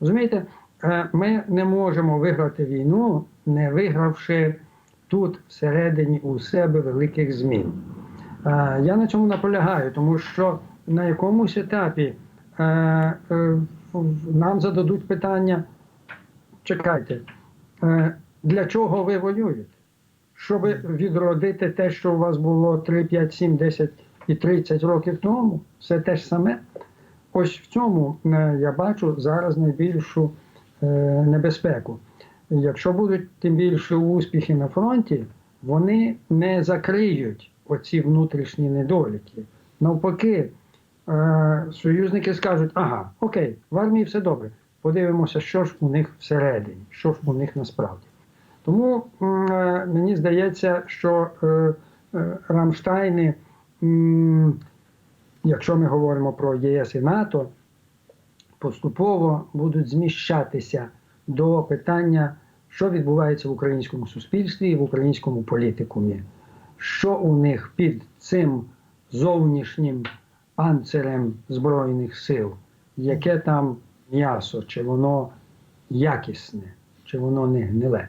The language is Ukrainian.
Розумієте, е, ми не можемо виграти війну, не вигравши тут всередині у себе великих змін. Е, Я на цьому наполягаю, тому що на якомусь етапі е, нам зададуть питання: чекайте, для чого ви воюєте? Щоб відродити те, що у вас було 3, 5, 7, 10 і 30 років тому, все те ж саме. Ось в цьому е, я бачу зараз найбільшу е, небезпеку. Якщо будуть тим більше успіхи на фронті, вони не закриють оці внутрішні недоліки. Навпаки, е, союзники скажуть: ага, окей, в армії все добре. Подивимося, що ж у них всередині, що ж у них насправді. Тому мені здається, що Рамштайни, якщо ми говоримо про ЄС і НАТО, поступово будуть зміщатися до питання, що відбувається в українському суспільстві і в українському політикумі, що у них під цим зовнішнім панцирем Збройних сил, яке там м'ясо, чи воно якісне, чи воно не гниле.